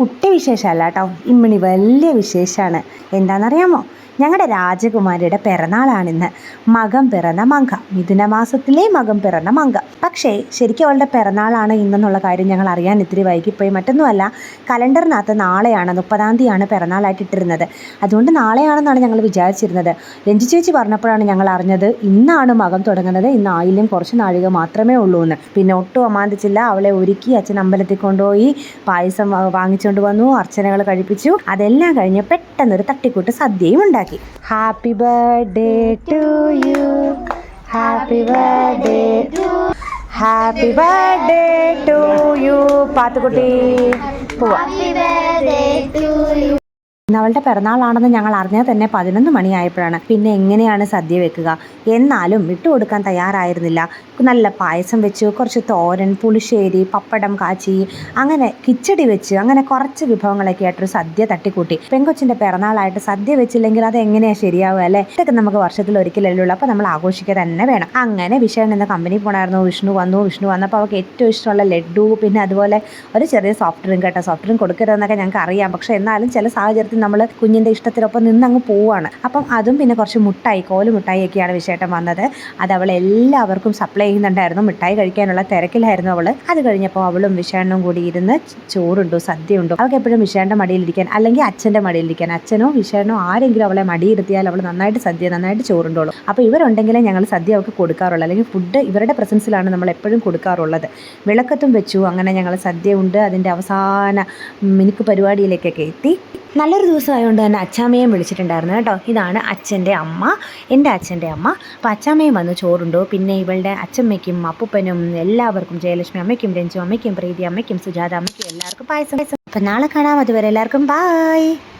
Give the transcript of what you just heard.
കുട്ടി വിശേഷമല്ല കേട്ടോ. ഇമ്മിണി വലിയ വിശേഷമാണ്. എന്താണെന്നറിയാമോ? ഞങ്ങളുടെ രാജകുമാരിയുടെ പിറന്നാളാണിന്ന്. മകം പിറന്ന മങ്ക. മിഥുനമാസത്തിലെ മകം പിറന്ന മങ്ക. പക്ഷേ ശരിക്കും അവളുടെ പിറന്നാളാണ് ഇന്നെന്നുള്ള കാര്യം ഞങ്ങൾ അറിയാൻ ഇത്തിരി വൈകിപ്പോയി. മറ്റൊന്നുമല്ല കലണ്ടറിനകത്ത് നാളെയാണ് മുപ്പതാം തീയതിയാണ് പിറന്നാളായിട്ട് ഇട്ടിരുന്നത്. അതുകൊണ്ട് നാളെയാണെന്നാണ് ഞങ്ങൾ വിചാരിച്ചിരുന്നത്. രഞ്ജി ചേച്ചി പറഞ്ഞപ്പോഴാണ് ഞങ്ങൾ അറിഞ്ഞത് ഇന്നാണ് മകം തുടങ്ങുന്നത്. ഇന്ന് ആയില്യം കുറച്ച് നാഴിക മാത്രമേ ഉള്ളൂ എന്ന് പിന്നെ ഒട്ടും അമാന്തിച്ചില്ല. അവളെ ഒരുക്കി അച്ഛൻ അമ്പലത്തിൽ കൊണ്ടുപോയി പായസം വാ- വാങ്ങിച്ചുകൊണ്ട് വന്നു അർച്ചനകൾ കഴിപ്പിച്ചു. അതെല്ലാം കഴിഞ്ഞ് പെട്ടെന്നൊരു തട്ടിക്കൂട്ട് സദ്യയും ഉണ്ടാക്കി. Happy birthday to you happy birthday happy birthday to you Pathukutty പോവാ. അവളുടെ പിറന്നാളാണെന്ന് ഞങ്ങൾ അറിഞ്ഞാൽ തന്നെ പതിനൊന്ന് മണിയായപ്പോഴാണ്. പിന്നെ എങ്ങനെയാണ് സദ്യ വെക്കുക? എന്നാലും വിട്ടുകൊടുക്കാൻ തയ്യാറായിരുന്നില്ല. നല്ല പായസം വെച്ച് കുറച്ച് തോരൻ പുളിശ്ശേരി പപ്പടം കാച്ചി അങ്ങനെ കിച്ചടി വെച്ച് അങ്ങനെ കുറച്ച് വിഭവങ്ങളൊക്കെ ആയിട്ടൊരു സദ്യ തട്ടിക്കൂട്ടി. പെങ്കൊച്ചിന്റെ പിറന്നാളായിട്ട് സദ്യ വെച്ചില്ലെങ്കിൽ അത് എങ്ങനെയാണ് ശരിയാവുക അല്ലേ? ഇതൊക്കെ നമുക്ക് വർഷത്തിൽ ഒരിക്കലല്ലേ ഉള്ളൂ. അപ്പോൾ നമ്മൾ ആഘോഷിക്കുക തന്നെ വേണം. അങ്ങനെ വിഷയം എന്ന കമ്പനി പോണായിരുന്നു. വിഷ്ണു വന്നു. വിഷ്ണു വന്നപ്പോൾ അവൾക്ക് ഏറ്റവും ഇഷ്ടമുള്ള ലഡു പിന്നെ അതുപോലെ ഒരു ചെറിയ സോഫ്റ്റ് ഡ്രിങ്ക് കേട്ടോ. സോഫ്റ്റ് ഡ്രിങ്ക് കൊടുക്കരുതെന്നൊക്കെ ഞങ്ങൾക്ക് അറിയാം പക്ഷേ എന്നാലും ചില സാഹചര്യത്തിൽ നമ്മൾ കുഞ്ഞിന്റെ ഇഷ്ടത്തിനൊപ്പം നിന്ന് അങ്ങ് പോവാണ്. അപ്പം അതും പിന്നെ കുറച്ച് മുട്ടായി കോൽ മുട്ടായി ഒക്കെയാണ് വിശേഷം വന്നത്. അത് അവൾ എല്ലാവർക്കും സപ്ലൈ ചെയ്യുന്നുണ്ടായിരുന്നു. മിഠായി കഴിക്കാനുള്ള തിരക്കിലായിരുന്നു അവൾ അത് കഴിഞ്ഞപ്പോൾ അവളും വിഷാണ്ണും കൂടി ഇരുന്ന് ചോറുണ്ടോ സദ്യ ഉണ്ടോ അവൾക്ക് എപ്പോഴും വിഷാണ്ട മടിയിലിരിക്കാൻ അല്ലെങ്കിൽ അച്ഛന്റെ മടിയിലിരിക്കാൻ അച്ഛനോ വിഷാണോ ആരെങ്കിലും അവളെ മടിയിരുത്തിയാൽ അവൾ നന്നായിട്ട് സദ്യ നന്നായിട്ട് ചോറുണ്ടോളൂ. അപ്പോൾ ഇവരുണ്ടെങ്കിലേ ഞങ്ങൾ സദ്യ അവൾക്ക് കൊടുക്കാറുള്ളൂ. അല്ലെങ്കിൽ ഫുഡ് ഇവരുടെ പ്രസൻസിലാണ് നമ്മൾ എപ്പോഴും കൊടുക്കാറുള്ളത്. വിളക്കത്തും വെച്ചു. അങ്ങനെ ഞങ്ങൾ സദ്യ ഉണ്ട് അതിന്റെ അവസാന മിനുക്ക് പരിപാടിയിലേക്കൊക്കെ എത്തി. നല്ലൊരു ദിവസമായതുകൊണ്ട് തന്നെ അച്ചാമ്മയും വിളിച്ചിട്ടുണ്ടായിരുന്നു കേട്ടോ. ഇതാണ് അച്ഛന്റെ അമ്മ എന്റെ അച്ഛന്റെ അമ്മ. അപ്പോൾ അച്ചാമ്മയും വന്ന് ചോറുണ്ടോ? പിന്നെ ഇവളുടെ അച്ഛമ്മയ്ക്കും അപ്പൂപ്പനും എല്ലാവർക്കും ജയലക്ഷ്മി അമ്മയ്ക്കും രഞ്ജു അമ്മയ്ക്കും പ്രീതി അമ്മയ്ക്കും സുജാത അമ്മയ്ക്കും എല്ലാവർക്കും പായസം. അപ്പം നാളെ കാണാം. അതുവരെ എല്ലാവർക്കും ബായ്